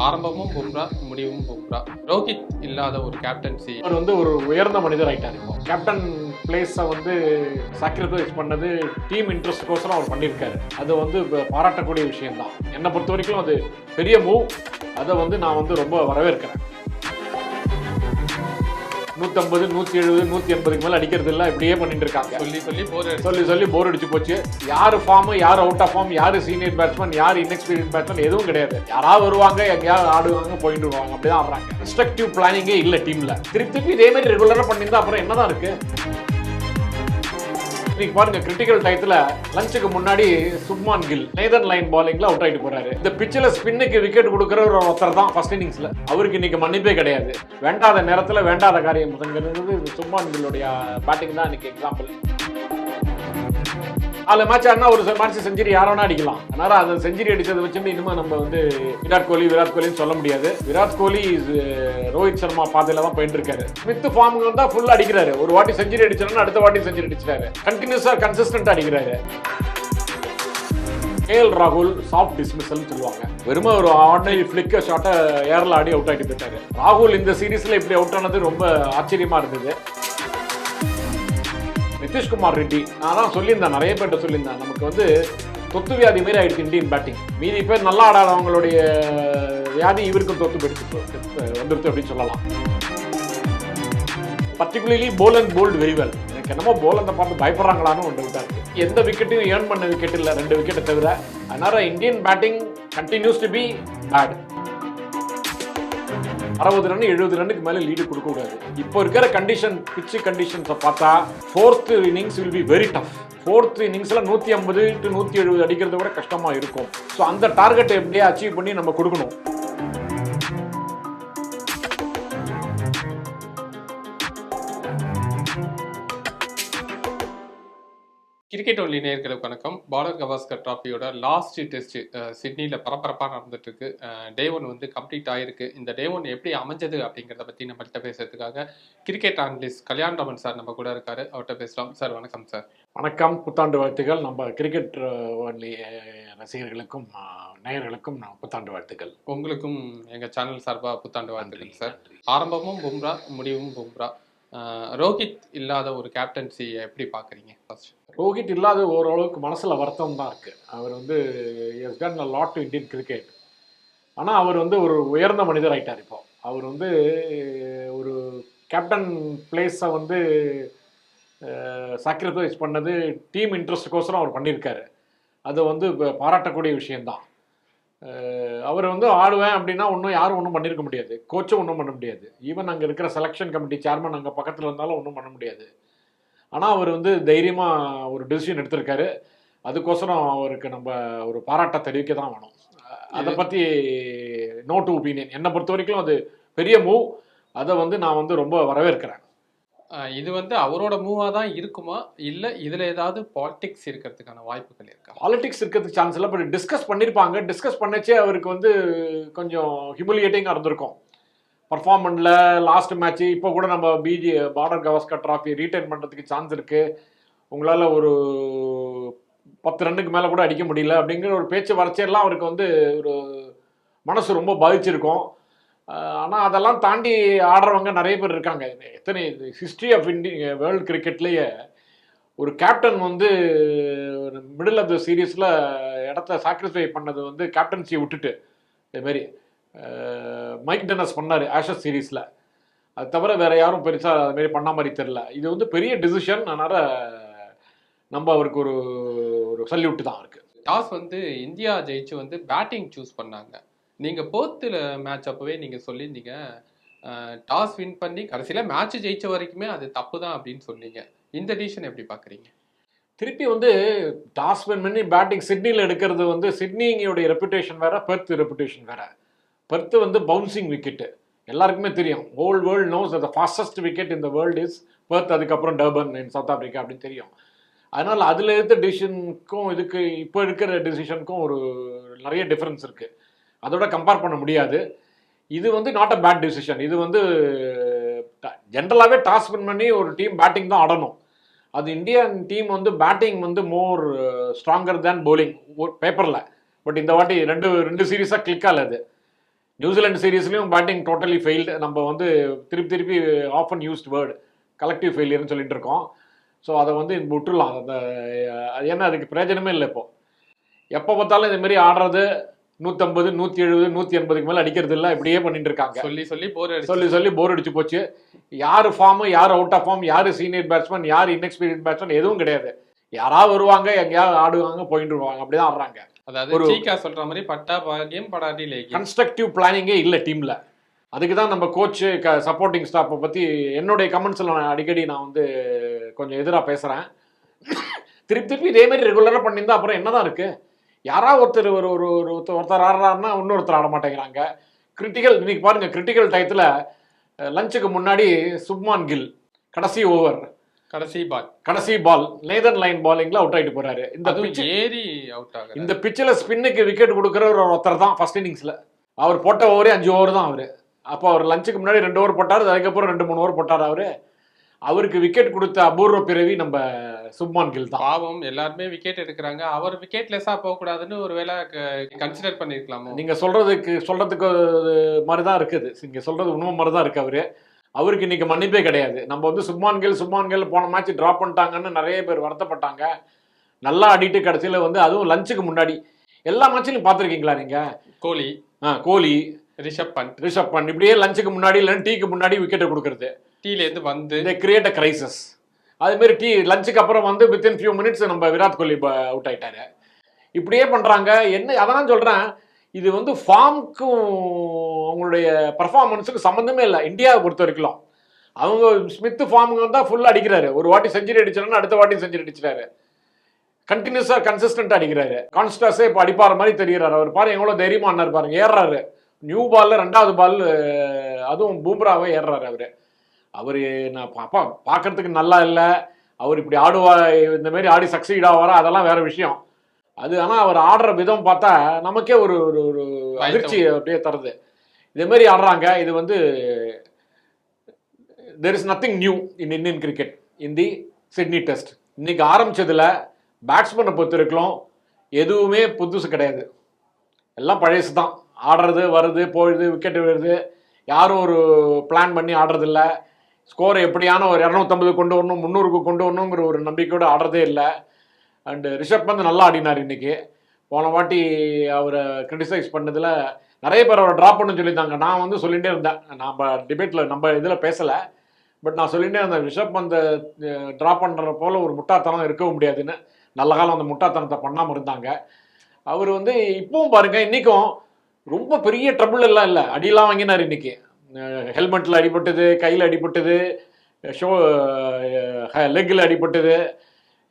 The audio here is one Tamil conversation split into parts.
ஆரம்பமும் பும்ரா முடிவும் பும்ரா. ரோஹித் இல்லாத ஒரு கேப்டன்சி அவர் வந்து ஒரு உயர்ந்த மனிதர் ஆயிட்டார் இப்போ. கேப்டன் பிளேஸை வந்து சாக்ரிஃபைஸ் பண்ணது டீம் இன்ட்ரெஸ்ட்கோசரம் அவர் பண்ணியிருக்காரு. அது வந்து பாராட்டக்கூடிய விஷயம்தான். என்னை பொறுத்த வரைக்கும் அது பெரிய மூவ் அதை வந்து நான் வந்து ரொம்ப வரவேற்கிறேன். நூற்றம்பது நூற்றி எழுபது நூற்றி எண்பதுக்கு மேலே அடிக்கிறது இல்லை இப்படியே பண்ணிட்டு இருக்காங்க. சொல்லி சொல்லி போர் சொல்லி சொல்லி போர் அடிச்சு போச்சு. யாரு ஃபார்ம் யார் அவுட் ஆஃப் ஃபார்ம் யார் சீனியர் பேட்ஸ்மேன் யார் இன்எக்ஸ்பீரியன்ஸ் பேட்ஸ்மேன் எதுவும் கிடையாது. யாராவது வருவாங்க எங்கேயாவது ஆடுவாங்க போயிட்டு வருவாங்க. அப்படிதான் ஆடுறாங்க இன்ஸ்ட்ரக்டிவ் பிளானிங்கே இல்லை டீம்ல திருப்பி திருப்பி இதே மாதிரி ரெகுலரா பண்ணியிருந்தா அப்புறம் என்னதான் இருக்கு? இன்னைக்கு பாருங்க கிரிட்டிக்கல் டயத்துல லஞ்சுக்கு முன்னாடி சுப்மான் கில் நேதன் லைன் பாலிங்ல அவுட் ஆயிட்டு போறாரு. இந்த பிச்சில் ஸ்பின்னுக்கு விக்கெட் கொடுக்குற ஒரு ஒருத்தர் தான் ஃபர்ஸ்ட் இன்னிங்ஸ்ல அவருக்கு இன்னைக்கு மன்னிப்பே கிடையாது. வேண்டாத நேரத்துல வேண்டாத காரியம் முதங்கிறது சுப்மான் கில்லுடைய பேட்டிங் தான் இன்னைக்கு எக்ஸாம்பிள் அதில் மேட்ச் ஆடினா ஒரு மேட்ச் செஞ்சுரி யாரோனா அடிக்கலாம். அதனால் அந்த செஞ்சுரி அடித்ததை வச்சுட்டு இன்னுமே நம்ம வந்து விராட் கோலி விராட் கோலின்னு சொல்ல முடியாது. விராட் கோலி uh, ரோஹித் சர்மா பாதையில் தான் போயிட்டு இருக்காரு. ஸ்மித் ஃபார்ம் வந்தா ஃபுல்லாக அடிக்கிறாரு. ஒரு வாட்டி செஞ்சுரி அடிச்சாருன்னா அடுத்த வாட்டி செஞ்சுரி அடிச்சிட்டாரு. கண்டினியூஸாக கன்சிஸ்டன்ட் அடிக்கிறாரு. கேஎல் ராகுல் சாஃப்ட் டிஸ்மிசல் சொல்லுவாங்க. வெறும ஒரு ஆர்டினரி ஃபிளிக்க ஷாட்டை ஏரில் ஆடி அவுட் ஆகிட்டு போயிட்டாரு. ராகுல் இந்த சீரீஸ்ல இப்படி அவுட் ஆனது ரொம்ப ஆச்சரியமா இருந்தது. நிதிஷ்குமார் ரெட்டி. நான் தான் சொல்லியிருந்தேன் நிறைய பேர்கிட்ட சொல்லியிருந்தேன். நமக்கு வந்து தொத்து வியாதி மாரி ஆயிடுச்சு இந்தியன் பேட்டிங். மீதி பேர் நல்லா ஆடாதவங்களுடைய வியாதி இவருக்கும் தொத்து போயிடுச்சு. வந்துருச்சு அப்படின்னு சொல்லலாம். Particularly Boland bowled very well எனக்கு என்னமோ போலந்தை பார்த்து பயப்படுறாங்களான்னு ஒன்று விட்டா இருக்கு. எந்த விக்கெட்டையும் ஏர்ன் பண்ண விக்கெட் இல்லை ரெண்டு விக்கெட்டை தவிர அதனால Indian batting continues to be bad அறுபது ரன் எழுபது ரன்னுக்கு மேலே லீடு கொடுக்கக்கூடாது. இப்போ இருக்கிற கண்டிஷன் பிச்சு கண்டிஷன்ஸை பார்த்தா fourth innings will be very tough fourth இன்னிங்ஸில் நூற்றி ஐம்பது டு நூற்றி எழுபது அடிக்கிறது கூட கஷ்டமாக இருக்கும். ஸோ அந்த டார்கெட்டை எப்படியே அச்சீவ் பண்ணி நம்ம கொடுக்கணும். கிரிக்கெட் ஒன்லி நேர்களுக்கு வணக்கம். பாலர் கவாஸ்கர் டிராஃபியோட லாஸ்ட் டெஸ்ட் சிட்னியில் பரபரப்பாக நடந்துட்டு இருக்கு டே ஒன் வந்து கம்ப்ளீட் ஆயிருக்கு. இந்த டே ஒன் எப்படி அமைஞ்சது அப்படிங்கிறத பற்றி நம்மள்கிட்ட பேசுறதுக்காக cricket analyst Kalyan Raman sir நம்ம கூட இருக்காரு. அவர்கிட்ட பேசலாம். சார் வணக்கம் சார் வணக்கம். புத்தாண்டு வாழ்த்துக்கள். நம்ம கிரிக்கெட் ஒன்லி ரசிகர்களுக்கும் நேயர்களுக்கும் புத்தாண்டு வாழ்த்துக்கள். உங்களுக்கும் எங்கள் சேனல் சார்பாக புத்தாண்டு வாழ்த்துக்கள் சார் ஆரம்பமும் பும்ரா முடிவும் பும்ரா. ரோஹித் இல்லாத ஒரு கேப்டன்சியை எப்படி பார்க்குறீங்க ஃபர்ஸ்ட் ரோஹித் இல்லாத ஓரளவுக்கு மனசில் வருத்தம் தான் இருக்குது அவர் வந்து has done a lot to Indian cricket ஆனால் அவர் வந்து ஒரு உயர்ந்த மனிதர் ஆகிட்டார் இப்போ. அவர் வந்து ஒரு கேப்டன் பிளேஸை வந்து சாக்ரிஃபைஸ் பண்ணது டீம் இன்ட்ரெஸ்ட்டுக்கோசரம் அவர் பண்ணியிருக்காரு அது வந்து இப்போ பாராட்டக்கூடிய விஷயந்தான் அவர் வந்து ஆடுவேன் அப்படின்னா ஒன்றும் யாரும் ஒன்றும் பண்ணியிருக்க முடியாது. கோச்சும் ஒன்றும் பண்ண முடியாது. ஈவன் அங்கே இருக்கிற செலெக்ஷன் கமிட்டி சேர்மன் அங்கே பக்கத்தில் இருந்தாலும் ஒன்றும் பண்ண முடியாது. ஆனால் அவர் வந்து தைரியமாக ஒரு டெசிஷன் எடுத்திருக்காரு. அதுக்கோசரம் அவருக்கு நம்ம ஒரு பாராட்ட தெரிவிக்க தான் வேணும். அதை பற்றி நோ டு ஒப்பீனியன் என்னை பொறுத்த வரைக்கும் அது பெரிய மூவ் அதை வந்து நான் வந்து ரொம்ப வரவேற்கிறேன். இது வந்து அவரோட மூவா தான் இருக்குமா? இல்ல இதுல ஏதாவது பாலிடிக்ஸ் இருக்கிறதுக்கான வாய்ப்புகள் இருக்கா? பாலிடிக்ஸ் இருக்கிறதுக்கு சான்ஸ் இல்லை பட் டிஸ்கஸ் பண்ணியிருப்பாங்க டிஸ்கஸ் பண்ணச்சே அவருக்கு வந்து கொஞ்சம் ஹியூமிலியேட்டிங்காக இருந்திருக்கும். பர்ஃபார்மன்ஸில் லாஸ்ட் மேட்ச் இப்போ கூட நம்ம BG Border Gavaskar trophy retain பண்ணுறதுக்கு சான்ஸ் இருக்குது உங்களால் ஒரு பத்து ரன்னுக்கு மேலே கூட அடிக்க முடியல அப்படிங்கிற ஒரு பேச்சு வறட்சியெல்லாம் அவருக்கு வந்து ஒரு மனசு ரொம்ப பாதிச்சிருக்கும். ஆனால் அதெல்லாம் தாண்டி ஆடுறவங்க நிறைய பேர் இருக்காங்க. எத்தனை ஹிஸ்ட்ரி ஆஃப் இந்திய வேர்ல்டு கிரிக்கெட்லேயே ஒரு கேப்டன் வந்து மிடில் ஆஃப் த சீரீஸில் இடத்த சாக்ரிஃபை பண்ணது வந்து கேப்டன்சியை விட்டுட்டு. இதேமாரி மைக் டென்னஸ் பண்ணார் ஆஷஸ் சீரீஸில் அது தவிர வேற யாரும் பெருசாக அதுமாரி பண்ண மாதிரி தெரில இது வந்து பெரிய டிசிஷன் அதனால் நம்ம அவருக்கு ஒரு ஒரு சல்யூட் தான் இருக்கு டாஸ் வந்து இந்தியா ஜெயிச்சு வந்து பேட்டிங் சூஸ் பண்ணாங்க. நீங்க போர்த்துல மேட்ச் அப்பவே நீங்க சொல்லியிருந்தீங்க. டாஸ் வின் பண்ணி கடைசியில மேட்ச் ஜெயிச்ச வரைக்குமே அது தப்பு தான் அப்படின்னு சொன்னீங்க. இந்த டிசிஷன் எப்படி பாக்குறீங்க திருப்பி வந்து டாஸ் வின் பண்ணி பேட்டிங் சிட்னியில் எடுக்கிறது வந்து சிட்னியோடைய ரெப்புடேஷன் வேற பெர்த் ரெப்புடேஷன் வேற. பெர்த் வந்து பவுன்சிங் விக்கெட்டு எல்லாருக்குமே தெரியும். Whole world knows the fastest wicket இந்த வேர்ல்டு இஸ் பெர்த் அதுக்கப்புறம் டர்பன் இன் சவுத் ஆப்ரிக்கா அப்படின்னு தெரியும். அதனால் அதில் எடுத்த டிசிஷனுக்கும் இதுக்கு இப்போ இருக்கிற டிசிஷனுக்கும் ஒரு நிறைய டிஃப்ரென்ஸ் இருக்குது அதோட கம்பேர் பண்ண முடியாது. இது வந்து நாட் அ பேட் டிசிஷன் இது வந்து ஜென்ரலாகவே டாஸ் வின் பண்ணி ஒரு டீம் பேட்டிங் தான் ஆடணும். அது இந்தியன் டீம் வந்து பேட்டிங் வந்து மோர் ஸ்ட்ராங்கர் தேன் போலிங் பேப்பரில் பட் இந்த வாட்டி ரெண்டு ரெண்டு சீரீஸாக கிளிக் ஆகல அது. நியூசிலாந்து சீரீஸ்லையும் பேட்டிங் டோட்டலி ஃபெயில்டு நம்ம வந்து திருப்பி திருப்பி ஆஃப் அண்ட் யூஸ்ட் வேர்டு கலெக்டிவ் ஃபெயிலியர்னு சொல்லிட்டு இருக்கோம். ஸோ அதை வந்து விட்டுடலாம். அந்த ஏன்னா அதுக்கு பிரயோஜனமே இல்லை இப்போ. எப்போ பார்த்தாலும் இந்த மாதிரி ஆடுறது நூற்றம்பது நூற்றி எழுபது நூற்றி எண்பதுக்கு மேலே அடிக்கிறது இல்லை. இப்படியே பண்ணிட்டு இருக்காங்க. சொல்லி சொல்லி போர் சொல்லி சொல்லி போர் அடிச்சு போச்சு. யார் ஃபார்மு யார் அவுட் ஆஃப் ஃபார்ம் யார் சீனியர் பேட்ஸ்மேன் யார் இன்எக்ஸ்பீரியன்ஸ் பேட்ஸ்மேன் எதுவும் கிடையாது. யாராவது வருவாங்க எங்கேயாவது ஆடுவாங்க போயிட்டு வருவாங்க அப்படிதான் ஆடுறாங்க. அதாவது ஒரு- சீக்கா சொல்ற மாதிரி பட்டா பாகியம் படாட்டி லேக்கியம். கன்ஸ்ட்ரக்டிவ் பிளானிங்கே இல்லை டீமில் அதுக்கு தான் நம்ம கோச்சு க சப்போர்ட்டிங் ஸ்டாஃப்பை பற்றி என்னுடைய கமெண்ட்ஸில் நான் அடிக்கடி நான் வந்து கொஞ்சம் எதிராக பேசுகிறேன் திருப்பி திருப்பி இதே மாதிரி ரெகுலராக பண்ணியிருந்தா அப்புறம் என்னதான் இருக்கு? யாராவது ஒருத்தர் ஒரு ஒரு ஒரு ஒருத்தர் ஒருத்தர் ஆடுறாருன்னா இன்னொருத்தர் ஆட மாட்டேங்கிறாங்க. கிரிட்டிக்கல் இன்னைக்கு பாருங்க கிரிட்டிக்கல் டயத்தில் லஞ்சுக்கு முன்னாடி சுப்மான் கில் கடைசி ஓவர் கடைசி பால் கடைசி பால் நேதன் லைன் பாலிங்ல அவுட் ஆயிட்டு போறாரு. இந்த pitch- ஏறி அவுட் ஆகுது இந்த பிச்சில் ஸ்பின்னுக்கு விக்கெட் கொடுக்குற ஒரு ஒருத்தர் தான் ஃபர்ஸ்ட் இன்னிங்ஸில் அவர் போட்ட ஓவரே அஞ்சு ஓவர் தான் அவர். அப்போ அவர் லஞ்சுக்கு முன்னாடி ரெண்டு ஓவர் போட்டார் அதுக்கப்புறம் ரெண்டு மூணு ஓவர் போட்டார் அவர். அவருக்கு விக்கெட் கொடுத்த அபூர்வ பிறவி நம்ம சுப்மான் கில் தான். பாவம் எல்லாருமே விக்கெட் எடுக்கிறாங்க. அவர் விக்கெட் லெஸ்ஸா போக கூடாதுன்னு ஒருவேளை கன்சிடர் பண்ணிருக்கலாமோ? நீங்க சொல்றதுக்கு சொல்றதுக்கு மாதிரி தான் இருக்குது. நீங்க சொல்றது உண்மை மாதிரி தான் இருக்கு அவரு. அவருக்கு இன்னைக்கு மன்னிப்பே கிடையாது. நம்ம வந்து சுப்மான் கில் சுப்மான் கில் போன மேட்ச் டிராப் பண்ணிட்டாங்கன்னு நிறைய பேர் வருத்தப்பட்டாங்க. நல்லா ஆடிட்டு கடைசியில வந்து அதுவும் லஞ்சுக்கு முன்னாடி. எல்லா மேட்ச்லையும் பார்த்துருக்கீங்களா நீங்க? கோலி. ஆ, கோலி. ரிஷப் பண்ட் ரிஷப் பண்ணி இப்படியே லஞ்சுக்கு முன்னாடி இல்லைன்னா டீக்கு முன்னாடி விக்கெட்டை கொடுக்கறது. டீல இருந்து வந்து இந்த கிரியேட் அ கிரைசஸ் அதுமாரி டீ லஞ்சுக்கு அப்புறம் வந்து வித்தின் ஃபியூ மினிட்ஸ் நம்ம விராட் கோலி அவுட் ஆயிட்டாரு. இப்படியே பண்றாங்க. என்ன அதான் சொல்றேன். இது வந்து ஃபார்முக்கும் அவங்களுடைய பர்ஃபார்மன்ஸுக்கும் சம்மந்தமே இல்லை. இந்தியாவை பொறுத்த வரைக்கும். அவங்க ஸ்மித் ஃபார்முக்கு வந்தால் ஃபுல்லாக அடிக்கிறாரு. ஒரு வாட்டி செஞ்சுரி அடிச்சாருன்னா அடுத்த வாட்டி செஞ்சுரி அடிச்சிட்டாரு. கண்டினியூஸாக கன்சிஸ்டண்டாக அடிக்கிறாரு. கான்ஸ்டாஸே இப்போ அடிப்பார மாதிரி தெரிகிறார். அவர் பாரு எவ்வளோ தைரியமாக ஆனார் பாருங்க. ஏறுறாரு. நியூ பால்ல ரெண்டாவது பால் அதுவும் பூம்ராவே ஏறுறாரு அவர். அவர் நான் பாப்பா பார்க்கறதுக்கு நல்லா இல்லை. அவர் இப்படி ஆடுவா இந்த மாதிரி ஆடி சக்சீட் ஆவாரா? அதெல்லாம் வேற விஷயம். அது ஆனால் அவர் ஆடுற விதம் பார்த்தா நமக்கே ஒரு ஒரு ஒரு அதிர்ச்சி அப்படியே தருது. இதே மாதிரி ஆடுறாங்க. இது வந்து there is nothing new in Indian cricket in the Sydney test இன்னைக்கு ஆரம்பிச்சதுல பேட்ஸ்மேனை பொறுத்த வரைக்கும் எதுவுமே புதுசு கிடையாது. எல்லாம் பழசு தான் ஆடுறது வருது போயிடுது விக்கெட் வருது யாரும் ஒரு பிளான் பண்ணி ஆடுறதில்ல. ஸ்கோரை எப்படியான ஒரு இரநூத்தம்பது கொண்டு வரணும் முந்நூறுக்கு கொண்டு வரணுங்கிற ஒரு நம்பிக்கையோடு ஆடுறதே இல்லை. அண்டு ரிஷப் பந்த் நல்லா ஆடினார் இன்னைக்கு. போன வாட்டி அவரை கிரிட்டிசைஸ் பண்ணதில் நிறைய பேர் அவரை ட்ராப் பண்ணு சொல்லியிருந்தாங்க. நான் வந்து சொல்லிகிட்டே இருந்தேன். நம்ம டிபேட்டில் நம்ம இதில் பேசலை. பட் நான் சொல்லிகிட்டே இருந்தேன் ரிஷப் அந்த ட்ராப் பண்ணுற போல் ஒரு முட்டாத்தனம் இருக்கவும் முடியாதுன்னு. நல்ல காலம் அந்த முட்டாத்தனத்தை பண்ணாமல் இருந்தாங்க. அவர் வந்து இப்பவும் பாருங்கள் இன்றைக்கும் ரொம்ப பெரிய ட்ரபிள் எல்லாம் இல்லை. அடியெல்லாம் வாங்கினார் இன்றைக்கி ஹெல்மெட்டில் அடிபட்டது கையில் அடிபட்டது ஷோ லெக்கில் அடிபட்டது.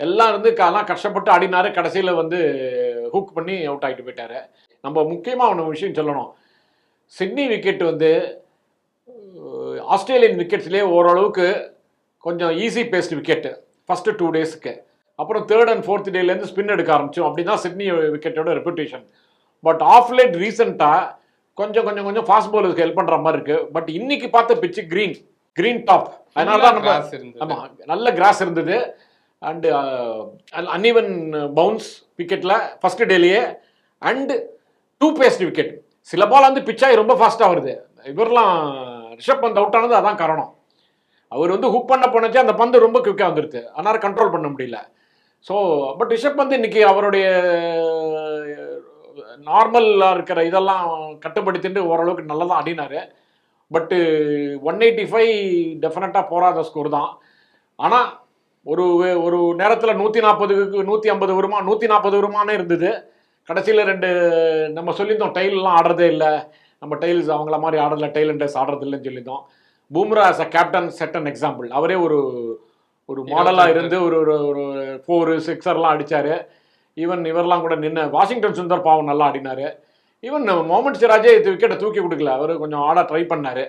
எல்லாம் இருந்து காலாம் கஷ்டப்பட்டு ஆடினாரு கடைசியில் வந்து ஹூக் பண்ணி அவுட் ஆகிட்டு போயிட்டாரு. நம்ம முக்கியமாக ஒன்று விஷயம் சொல்லணும். சிட்னி விக்கெட் வந்து ஆஸ்திரேலியன் விக்கெட்ஸ்லேயே ஓரளவுக்கு கொஞ்சம் easy paced wicket first two டேஸ்க்கு அப்புறம் தேர்ட் அண்ட் ஃபோர்த் டேலேருந்து ஸ்பின் எடுக்க ஆரம்பிச்சோம். அப்படி தான் சிட்னி விக்கெட்டோட ரெப்புடேஷன் பட் ஆஃப் லேட் ரீசெண்டாக கொஞ்சம் கொஞ்சம் கொஞ்சம் ஃபாஸ்ட் பவுலர்ஸ்க்கு ஹெல்ப் பண்ணுற மாதிரி இருக்கு. பட் இன்னைக்கு பார்த்த பிச்சு கிரீன் கிரீன் டாப் அதனால தான் நம்ம Grass இருந்தது. ஆமா நல்ல கிராஸ் இருந்தது. அண்டு அன்இவன் பவுன்ஸ் விக்கெட்டில் ஃபர்ஸ்ட் டேலேயே அண்டு டூ பேஸ்ட் விக்கெட் சில பால் வந்து பிச்சாகி ரொம்ப ஃபாஸ்ட்டாக வருது. இவரெலாம் ரிஷப் பந்த் அவுட் ஆனது அதான் காரணம். அவர் வந்து ஹுக் பண்ண போனச்சு அந்த பந்து ரொம்ப குவிக்காக வந்துருது அதனால் கண்ட்ரோல் பண்ண முடியல. ஸோ பட் ரிஷப் பந்த் இன்னைக்கு அவருடைய நார்மலாக இருக்கிற இதெல்லாம் கட்டுப்படுத்திட்டு ஓரளவுக்கு நல்லா uh, தான் அடினார் பட்டு ஒன் எயிட்டி ஃபைவ் டெஃபினட்டாக போராத ஸ்கோர் தான். ஆனால் ஒரு ஒரு நேரத்தில் நூற்றி நாற்பதுக்கு நூற்றி ஐம்பது வருமா நூற்றி நாற்பது வருமானே இருந்தது. கடைசியில் ரெண்டு நம்ம சொல்லியிருந்தோம் டைல்லாம் ஆடுறதே இல்லை. நம்ம டைல்ஸ் அவங்கள மாதிரி ஆடல டைல் அண்டர்ஸ் ஆடுறது இல்லைன்னு சொல்லியிருந்தோம். Bumrah as a captain set an example அவரே ஒரு ஒரு மாடலாக இருந்து ஒரு ஒரு ஒரு ஃபோரு சிக்ஸர்லாம் அடிச்சாரு. ஈவன் இவரெல்லாம் கூட நின்று வாஷிங்டன் சுந்தர் பாவம் நல்லா ஆடினாரு. ஈவன் முகமது சிராஜே இது விக்கெட்டை தூக்கி கொடுக்கல. அவர் கொஞ்சம் ஆட ட்ரை பண்ணாரு.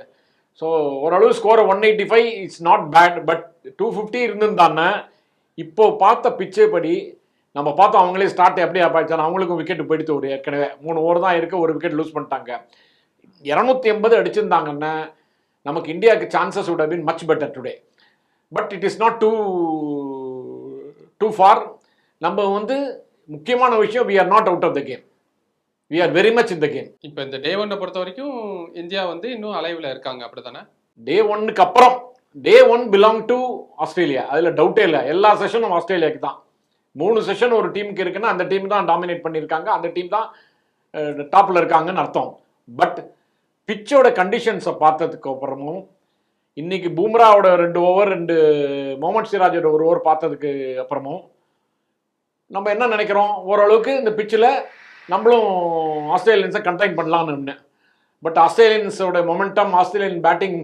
ஸோ ஓரளவு score one eighty five it's not bad but two fifty இருந்திருந்தானே இப்போ பார்த்த பிச்சே படி நம்ம பார்த்தோம் அவங்களே ஸ்டார்ட் எப்படி ஆப்பாச்சாலும் அவங்களுக்கும் விக்கெட் போயிடுத்து ஒரு ஏற்கனவே. மூணு ஓவர் தான் இருக்கு ஒரு விக்கெட் லூஸ் பண்ணிட்டாங்க. இரநூத்தி எண்பது அடிச்சிருந்தாங்கன்னா நமக்கு இந்தியாவுக்கு chances have been much better today but it is not too too far நம்ம வந்து முக்கியமான விஷயம் we are not out of the game we are very much in the game இப்போ இந்த டே ஒன்னை பொறுத்த வரைக்கும் இந்தியா வந்து இன்னும் அலைவில் இருக்காங்க அப்படிதானே டே ஒன்னுக்கு அப்புறம். Day one belong to Australia அதில் டவுட்டே இல்லை. எல்லா செஷனும் ஆஸ்திரேலியாவுக்கு தான். மூணு செஷன் ஒரு டீமுக்கு இருக்குன்னா அந்த டீம் தான் டாமினேட் பண்ணியிருக்காங்க. அந்த டீம் தான் டாப்பில் இருக்காங்கன்னு அர்த்தம். பட் பிச்சோட கண்டிஷன்ஸை பார்த்ததுக்கு அப்புறமும் இன்னைக்கு பூம்ராவோட ரெண்டு ஓவர் ரெண்டு மொஹமட் சிராஜோட ஒரு ஓவர் பார்த்ததுக்கு அப்புறமும் நம்ம என்ன நினைக்கிறோம்? ஓரளவுக்கு இந்த பிச்சில் நம்மளும் ஆஸ்திரேலியன்ஸை கண்டெயின் பண்ணலாம்னு பட் ஆஸ்திரேலியன்ஸோட மொமெண்டம் ஆஸ்திரேலியன் பேட்டிங்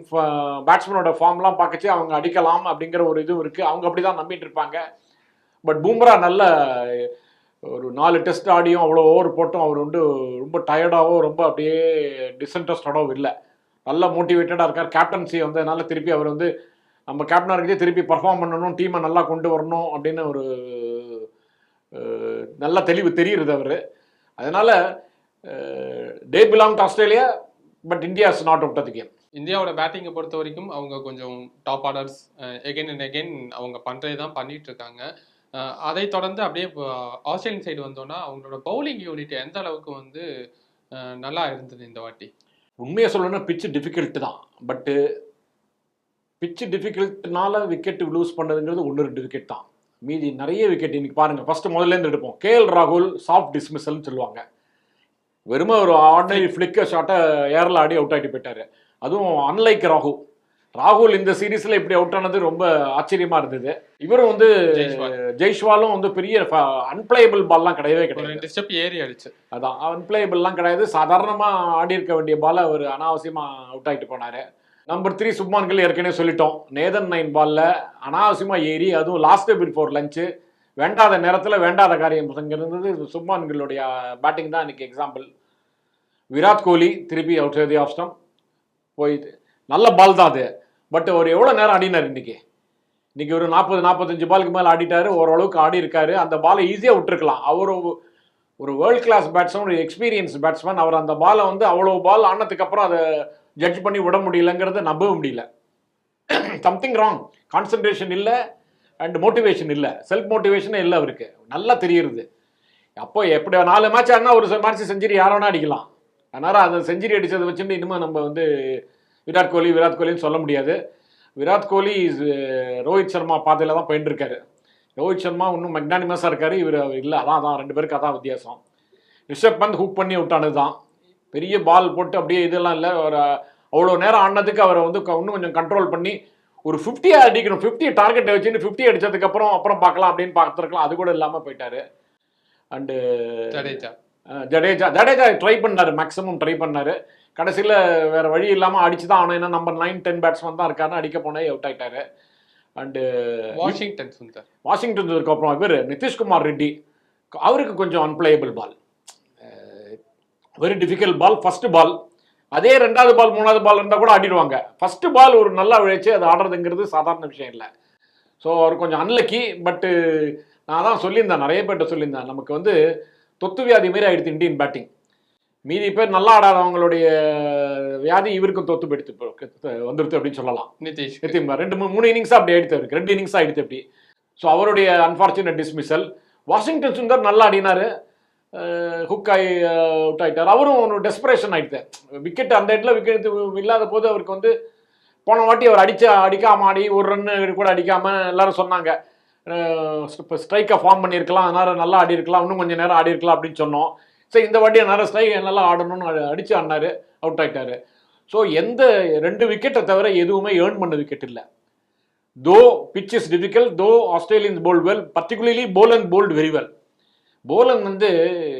பேட்ஸ்மேனோட ஃபார்ம்லாம் பார்க்கச்சு அவங்க அடிக்கலாம் அப்படிங்கிற ஒரு இதுவும் இருக்குது அவங்க அப்படி தான் நம்பிட்டு இருப்பாங்க. பட் பூம்ரா நல்ல ஒரு நாலு டெஸ்ட் ஆடியும் அவ்வளோ ஓவர் போட்டும். அவர் வந்து ரொம்ப டயர்டாகவோ ரொம்ப அப்படியே டிஸ்இன்ட்ரெஸ்டடாகவும் இல்லை. நல்ல மோட்டிவேட்டடாக இருக்கார். கேப்டன்சி வந்ததுனால திருப்பி அவர் வந்து நம்ம கேப்டனாக இருக்கே திருப்பி பர்ஃபார்ம் பண்ணணும் டீமை நல்லா கொண்டு வரணும் அப்படின்னு ஒரு நல்ல தெளிவு தெரியுறது அவர். அதனால் day belong to Australia but India is not out of game இந்தியாவோட பேட்டிங்கை பொறுத்த வரைக்கும் அவங்க கொஞ்சம் top orders again and again அவங்க பண்ணுறதை தான் பண்ணிட்டு இருக்காங்க. அதை தொடர்ந்து அப்படியே ஆஸ்திரேலியன் சைடு வந்தோம்னா அவங்களோட பவுலிங் யூனிட் எந்த அளவுக்கு வந்து நல்லா இருந்தது இந்த வாட்டி? உண்மையை சொல்லணும்னா பிச்சு டிஃபிகல்ட் தான். பட்டு பிச்சு டிஃபிகல்ட்னால விக்கெட் லூஸ் பண்ணதுங்கிறது ஒன்று ரெண்டு விக்கெட் தான். மீதி நிறைய விக்கெட் இன்னைக்கு பாருங்க ஃபர்ஸ்ட் முதல்ல இருந்து எடுப்போம். கேஎல் ராகுல் சாஃப்ட் டிஸ்மிசல்னு சொல்லுவாங்க. வெறும ஒரு ஆர்டினரி ஃபிளிக்க ஷாட்டை ஏரில் ஆடி அவுட் ஆகிட்டு போயிட்டாரு. அதுவும் அன்லைக் ராகுல். ராகுல் இந்த சீரீஸ்ல இப்படி அவுட் ஆனது ரொம்ப ஆச்சரியமா இருந்தது. இவரும் வந்து. ஜெய்ஷ்வாலும் வந்து பெரிய அன்பிளேபிள் பால்லாம் கிடையவே கிடையாது. ஸ்டெப் ஏறி அடிச்சு அதான் அன்பிளேபிள்லாம் கிடையாது. சாதாரணமாக ஆடி இருக்க வேண்டிய பாலை அவர் அனாவசியமாக அவுட் ஆகிட்டு போனார். நம்பர் த்ரீ சுப்மான்கள் ஏற்கனவே சொல்லிட்டோம். நேதன் நைன் பால்ல அனாவசியமாக ஏறி அதுவும் லாஸ்ட் பிஃபோர் லஞ்சு வேண்டாத நேரத்தில் வேண்டாத காரியம். இருந்தது சுப்மான்களுடைய பேட்டிங் தான் இன்னைக்கு எக்ஸாம்பிள் விராட் கோலி திருப்பி அவுட் தி ஆஃப் ஸ்டம் போய் நல்ல பால் தான் அது. பட் அவர் எவ்வளோ நேரம் ஆடினார் இன்னைக்கு? இன்னைக்கு ஒரு நாற்பது நாற்பத்தஞ்சு பாலுக்கு மேலே ஆடிட்டார். ஓரளவுக்கு ஆடி இருக்காரு. அந்த பாலை ஈஸியாக விட்டுருக்கலாம். அவர் ஒரு வேர்ல்ட் கிளாஸ் பேட்ஸ்மேன் ஒரு எக்ஸ்பீரியன்ஸ் பேட்ஸ்மேன் அவர் அந்த பாலை வந்து அவ்வளோ பால் ஆனதுக்கப்புறம் அதை ஜட்ஜ் பண்ணி விட முடியலங்கிறத நம்பவே முடியல. சம்திங் ராங் கான்சன்ட்ரேஷன் இல்லை. அண்ட் மோட்டிவேஷன் இல்லை. செல்ஃப் மோட்டிவேஷனே இல்லை அவருக்கு. நல்லா தெரியுது அப்போ எப்படி நாலு மேட்ச் ஆடினா ஒரு மேட்ச் செஞ்சுரி யாரோனா அடிக்கலாம். அதனால் அந்த செஞ்சுரி அடித்ததை வச்சுட்டு இனிமேல் நம்ம வந்து விராட் கோலி விராட் கோலின்னு சொல்ல முடியாது. விராட் கோலி இஸ் ரோஹித் சர்மா பாதையில் தான் போயிட்டு இருக்காரு. ரோஹித் சர்மா இன்னும் மெக்னானிமஸாக இருக்காரு. இவர் இல்லை. அதான் அதான் ரெண்டு பேருக்கு அதான் வித்தியாசம். ரிஷப் பந்த் ஹூக் பண்ணி விட்டானது தான். பெரிய பால் போட்டு அப்படியே இதெல்லாம் இல்லை. ஒரு அவ்வளோ நேரம் ஆடினதுக்கு அவரை வந்து இன்னும் கொஞ்சம் கண்ட்ரோல் பண்ணி ஒரு ஃபிஃப்டியை அடிக்கணும். ஃபிஃப்டி டார்கெட்டை வச்சுன்னு ஃபிஃப்டி அடிச்சதுக்கப்புறம் அப்புறம் பார்க்கலாம் அப்படின்னு பார்த்துருக்கலாம். அது கூட இல்லாமல் போயிட்டாரு. அண்டு ஜடேஜா. ஜடேஜா. ஜடேஜா ட்ரை பண்ணாரு. மேக்ஸிமம் ட்ரை பண்ணாரு. கடைசியில் வேற வழி இல்லாமல் அடிச்சு தான் ஆகணும். ஏன்னா நம்பர் நைன் டென் பேட்ஸ்மேன் தான் இருக்காருன்னு அடிக்க போனே அவுட் ஆயிட்டாரு. And Washington Sundar. வாஷிங்டன் அப்புறம் இவர் நிதிஷ்குமார் ரெட்டி. அவருக்கு கொஞ்சம் unplayable ball very difficult ball first ball அதே ரெண்டாவது பால் மூணாவது பால் இருந்தால் கூட ஆடிடுவாங்க. ஃபர்ஸ்ட் பால் ஒரு நல்லா விளைச்சு அது ஆடுறதுங்கிறது சாதாரண விஷயம் இல்லை. ஸோ அவர் கொஞ்சம் அன்லக்கி பட்டு நான் தான் சொல்லியிருந்தேன் நிறைய பேர்கிட்ட சொல்லியிருந்தேன். நமக்கு வந்து தொத்து வியாதி மாரி ஆயிடுது இந்தியன் பேட்டிங் மீதி பேர் நல்லா ஆடாதவங்களுடைய வியாதி இவருக்கும் தொத்து போயிடுத்து வந்துடுது அப்படின்னு சொல்லலாம். நிதிஷ். நித்தியம் ரெண்டு மூணு மூணு இன்னிங்ஸாக அப்படி ஆயிடுத்து ரெண்டு இன்னிங்ஸாக ஆயிடுத்து அப்படி. ஸோ அவருடைய அன்ஃபார்ச்சுனேட் டிஸ்மிசல் வாஷிங்டன் சுந்தர் நல்லா ஆடினாரு. ஹுக் ஆகி அவுட் ஆகிட்டார் அவரும் ஒரு டெஸ்பரேஷன் ஆயிடுது. விக்கெட் அந்த இடத்துல விக்கெட் இல்லாத போது அவருக்கு வந்து போன வாட்டி அவர் அடிச்ச அடிக்காம ஆடி ஒரு ரன்னு கூட அடிக்காம எல்லாரும் சொன்னாங்க. இப்போ ஸ்ட்ரைக்கை ஃபார்ம் பண்ணியிருக்கலாம். அதனால் நல்லா ஆடி இருக்கலாம். இன்னும் கொஞ்சம் நேரம் ஆடி இருக்கலாம் அப்படின்னு சொன்னோம். சரி இந்த வாட்டி நேரம் ஸ்ட்ரைக் நல்லா ஆடணும்னு அடித்து அடிச்சு அவுட் ஆகிட்டார் ஸோ எந்த ரெண்டு விக்கெட்டை தவிர எதுவுமே ஏர்ன் பண்ண விக்கெட் இல்லை. Though pitch is difficult though Australians bowled well particularly Boland bowled very well Boland வந்து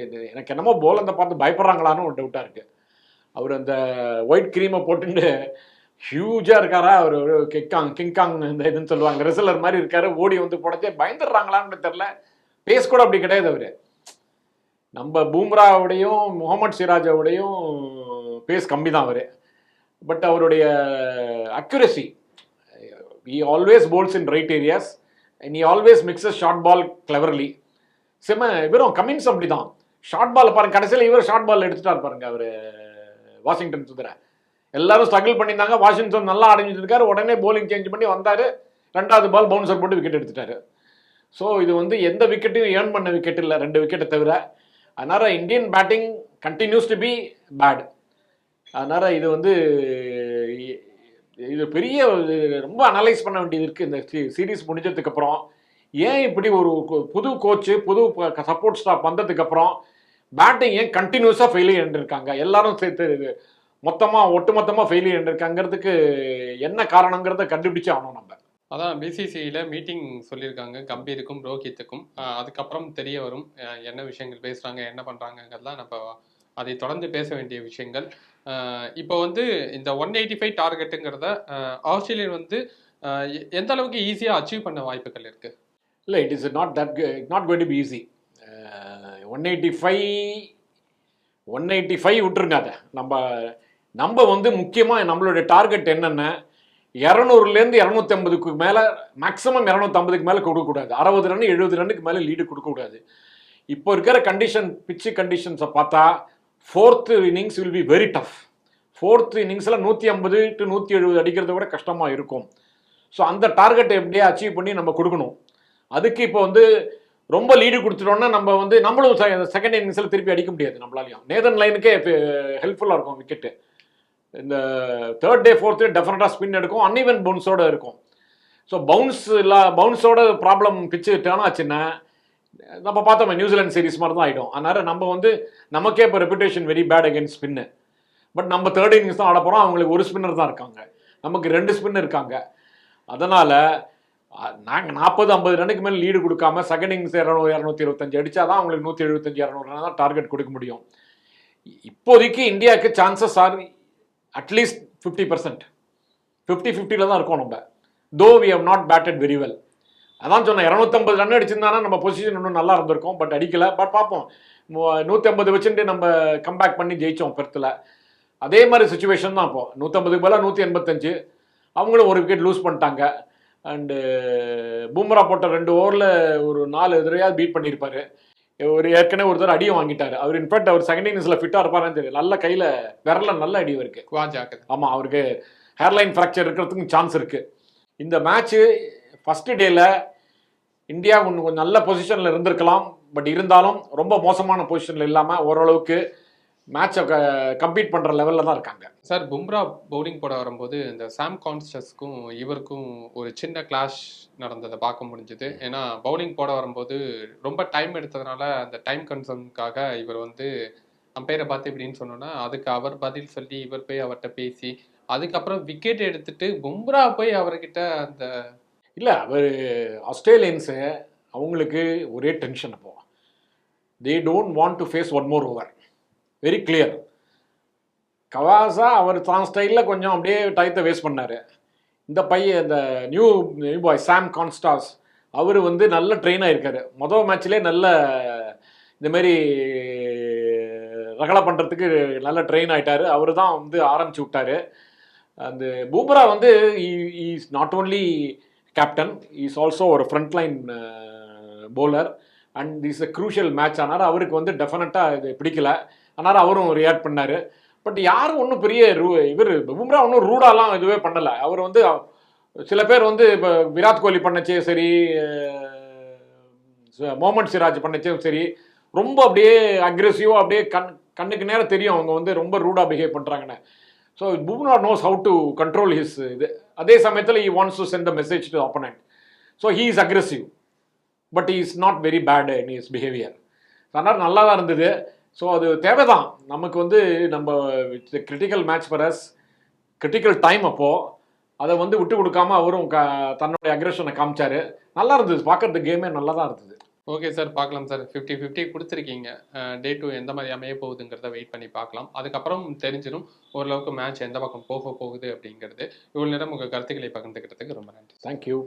இது எனக்கு என்னமோ போலந்தை பார்த்து பயப்படுறாங்களான்னு ஒரு டவுட்டாக இருக்குது அவர் அந்த ஒயிட் க்ரீமை போட்டுட்டு ஹியூஜாக இருக்காரா? அவர் ஒரு கிங்காங் கிங்காங் இந்த இதுன்னு சொல்லுவாங்க. ரெசலர் மாதிரி இருக்காரு. ஓடி வந்து போடச்சே பயந்துடுறாங்களான்னு தெரில பேஸ் கூட அப்படி கிடையாது அவர். நம்ம பூம்ராவோடையும் முகமது சிராஜோடையும் பேஸ் கம்மி தான் அவர். பட் அவருடைய accuracy he always bowls in right areas and he always mixes short ball cleverly செம இவரும் கமின்ஸ் அப்படி தான் ஷார்ட் பால் பாருங்க கடைசியில் இவர் ஷார்ட் பால் எடுத்துட்டார் பாருங்க அவர் வாஷிங்டன் சுந்தர எல்லாரும் ஸ்ட்ரகிள் பண்ணியிருந்தாங்க. வாஷிங்டன் நல்லா அடைஞ்சிட்டு இருக்காரு. உடனே போலிங் சேஞ்ச் பண்ணி வந்தார். ரெண்டாவது பால் பவுன்சர் போட்டு விக்கெட் எடுத்துட்டாரு. ஸோ இது வந்து எந்த விக்கெட்டையும் ஏர்ன் பண்ண விக்கெட் இல்லை. ரெண்டு விக்கெட்டை தவிர. அதனால Indian batting continues to be bad அதனால் இது வந்து இது பெரிய ஒரு ரொம்ப அனலைஸ் பண்ண வேண்டியது இருக்குது இந்த சீரீஸ் முடிஞ்சதுக்கப்புறம் ஏன் இப்படி ஒரு புது கோச்சு புது சப்போர்ட் ஸ்டாஃப் வந்ததுக்கு அப்புறம் பேட்டிங் ஏன் கண்டினியூஸாக ஃபெயிலியர் இருக்காங்க எல்லாரும் சேர்த்து மொத்தமாக ஒட்டுமொத்தமாக ஃபெயிலியர் இருக்காங்கிறதுக்கு என்ன காரணங்கிறத கண்டுபிடிச்சு ஆகணும் நம்ம. அதான் பிசிசியில் மீட்டிங் சொல்லியிருக்காங்க. கம்பீருக்கும் ரோஹித்துக்கும் அதுக்கப்புறம் தெரிய வரும் என்ன விஷயங்கள் பேசுகிறாங்க என்ன பண்ணுறாங்கங்கிறதுலாம் நம்ம அதை தொடர்ந்து பேச வேண்டிய விஷயங்கள். இப்போ வந்து இந்த ஒன் எயிட்டி ஃபைவ் டார்கெட்டுங்கிறத ஆஸ்திரேலியன் வந்து எந்த அளவுக்கு ஈஸியாக அச்சீவ் பண்ண வாய்ப்புகள் இருக்குது இல்லை it is not that not going to be easy one eighty five one eighty five விட்டுருங்க அதை. நம்ம நம்ம வந்து முக்கியமாக நம்மளுடைய டார்கெட் என்னென்ன இரநூறுலேருந்து இரநூத்தி ஐம்பதுக்கு மேலே மேக்ஸிமம் இரநூத்தம்பதுக்கு மேலே கொடுக்கக்கூடாது. அறுபது ரன் எழுபது ரன்னுக்கு மேலே லீடு கொடுக்கக்கூடாது. இப்போ இருக்கிற கண்டிஷன் பிச்சு கண்டிஷன்ஸை பார்த்தா fourth innings will be very tough fourth இன்னிங்ஸில் நூற்றி ஐம்பது டு நூற்றி எழுபது அடிக்கிறத விட கஷ்டமாக இருக்கும். ஸோ அந்த டார்கெட்டை எப்படியே அச்சீவ் பண்ணி நம்ம கொடுக்கணும். அதுக்கு இப்போ வந்து ரொம்ப லீடு கொடுத்துட்டோம்னா நம்ம வந்து நம்மளும் செகண்ட் இன்னிங்ஸில் திருப்பி அடிக்க முடியாது நம்மளாலையும். நேதன் லைனுக்கே ஹெல்ப்ஃபுல்லாக இருக்கும் விக்கெட்டு இந்த தேர்ட் டே ஃபோர்த் டே டெஃபினட்டாக ஸ்பின் எடுக்கும். அன்இவன் பவுன்ஸோட இருக்கும். ஸோ பவுன்ஸ் இல்லா பவுன்ஸோட ப்ராப்ளம் பிச்சு டேர்ன் ஆச்சுன்னா நம்ம பார்த்தோமே நியூசிலாந்து சீரிஸ் மாதிரி தான் ஆகிடும் அதனால் நம்ம வந்து நமக்கே இப்போ reputation very bad against spin but நம்ம தேர்ட் இன்னிங்ஸ் தான் ஆட போகிறோம் அவங்களுக்கு ஒரு ஸ்பின்னர் தான் இருக்காங்க. நமக்கு ரெண்டு ஸ்பின் இருக்காங்க. அதனால் நாங்கள் நாற்பது ஐம்பது ரன்னுக்கு மேலே லீடு கொடுக்காம செகண்ட் இன்னிங்ஸ் இரநூறு இரநூத்தி இருபத்தஞ்சு அடித்தா தான் அவங்களுக்கு நூற்றி எழுபத்தஞ்சு இரநூறு ரன் தான் டார்கெட் கொடுக்க முடியும். இப்போதைக்கு இந்தியாவுக்கு chances are at least fifty percent fifty ஃபிஃப்டியில் தான் இருக்கோம் நம்ம. Though we have not batted very well அதான் சொன்னேன் இரநூத்தம்பது ரன் அடிச்சிருந்தானா நம்ம பொசிஷன் இன்னும் நல்லா இருந்திருக்கும் பட் அடிக்கல. பட் பார்ப்போம். நூற்றி ஐம்பது வச்சுட்டு நம்ம கம்பேக் பண்ணி ஜெயித்தோம் பெருத்தில். அதே மாதிரி சுச்சுவேஷன் தான் இப்போ. நூற்றம்பதுக்கு பதிலாக நூற்றி எண்பத்தஞ்சு. அவங்களும் ஒரு விக்கெட் லூஸ் பண்ணிட்டாங்க. அண்டு பூம்ரா போட்ட ரெண்டு ஓவரில் ஒரு நாலு எதிரையாவது பீட் பண்ணியிருப்பாரு ஒரு ஏற்கனவே ஒருத்தர் அடியும் வாங்கிட்டாரு. அவர் இன்ஃபேக்ட் அவர் செகண்ட் இன்னிங்ஸில் ஃபிட்டாக இருப்பாருன்னு தெரியும் நல்ல கையில் விரல நல்ல அடி இருக்கு குவாஜாக்குது ஆமாம் அவருக்கு ஹேர்லைன் ஃப்ராக்சர் இருக்கிறதுக்கு சான்ஸ் இருக்குது இந்த மேட்ச்சு ஃபஸ்ட்டு டேல இந்தியா ஒன்று கொஞ்சம் நல்ல பொசிஷனில் இருந்திருக்கலாம். பட் இருந்தாலும் ரொம்ப மோசமான பொசிஷனில் இல்லாமல் ஓரளவுக்கு மேட்சை கம்ப்ளீட் பண்ணுற லெவலில் தான் இருக்காங்க. சார் பும்ரா பவுலிங் போட வரும்போது இந்த சாம் கான்ஸ்டஸ்க்கும் இவருக்கும் ஒரு சின்ன கிளாஷ் நடந்ததை பார்க்க முடிஞ்சுது. ஏன்னா பவுலிங் போட வரும்போது ரொம்ப டைம் எடுத்ததுனால அந்த டைம் கன்சர்னுக்காக இவர் வந்து அம்பையரை பார்த்து இப்படின்னு சொன்னோன்னா அதுக்கு அவர் பதில் சொல்லி இவர் போய் அவர்கிட்ட பேசி அதுக்கப்புறம் விக்கெட் எடுத்துட்டு பும்ரா போய் அவர்கிட்ட அந்த இல்லை அவர் ஆஸ்திரேலியன்ஸு அவங்களுக்கு ஒரே டென்ஷன் அப்போ. They don't want to face one more over very clear Khawaja அவர் தான் ஸ்டைலில் கொஞ்சம் அப்படியே டயத்தை வேஸ்ட் பண்ணார். இந்த பையன் இந்த new new boy Sam Konstas அவர் வந்து நல்ல ட்ரெயின் ஆகிருக்கார் மொதல் மேட்ச்லேயே நல்ல இந்தமாரி ரகலை பண்ணுறதுக்கு நல்ல ட்ரெயின் ஆகிட்டார் அவர் தான் வந்து ஆரம்பிச்சு விட்டாரு. அந்த பூப்ரா வந்து is not only captain is also ஒரு frontline bowler and is a crucial match ஆனால் அவருக்கு வந்து டெஃபினட்டாக இது பிடிக்கல. அதனால் அவரும் ரியாக்ட் பண்ணார். பட் யாரும் ஒன்றும் பெரிய ரூ இவர் பும்ரா ஒன்றும் ரூடாலாம் இதுவே பண்ணலை. அவர் வந்து சில பேர் வந்து இப்போ விராட் கோலி பண்ணச்சே சரி மொஹமட் சிராஜ் பண்ணச்சும் சரி ரொம்ப அப்படியே அக்ரெசிவாக அப்படியே கண் கண்ணுக்கு நேரம் தெரியும் அவங்க வந்து ரொம்ப ரூடாக பிஹேவ் பண்ணுறாங்கன்னு so Bumrah knows how to control his இது. அதே சமயத்தில் he wants to send the message to opponent so he is aggressive but is not very bad in his behaviour அதனால் நல்லா தான் இருந்தது. ஸோ அது தேவைதான். நமக்கு வந்து நம்ம critical match for us critical time அப்போது அதை வந்து விட்டு கொடுக்காம அவரும் க தன்னுடைய அக்ரெஷனை காமிச்சாரு. நல்லா இருந்தது. பார்க்கறது கேமே நல்லா தான் இருந்தது. ஓகே சார் பார்க்கலாம் சார் ஃபிஃப்டி ஃபிஃப்டி கொடுத்துருக்கீங்க டே டூ எந்த மாதிரி அமைய போகுதுங்கிறத வெயிட் பண்ணி பார்க்கலாம் அதுக்கப்புறம் தெரிஞ்சிடும் ஓரளவுக்கு மேட்ச் எந்த பக்கம் போக போகுது அப்படிங்கிறது. இவ்வளோ நேரம் உங்கள் கருத்துக்களை பகிர்ந்துக்கிட்டதுக்கு ரொம்ப நன்றி தேங்க்யூ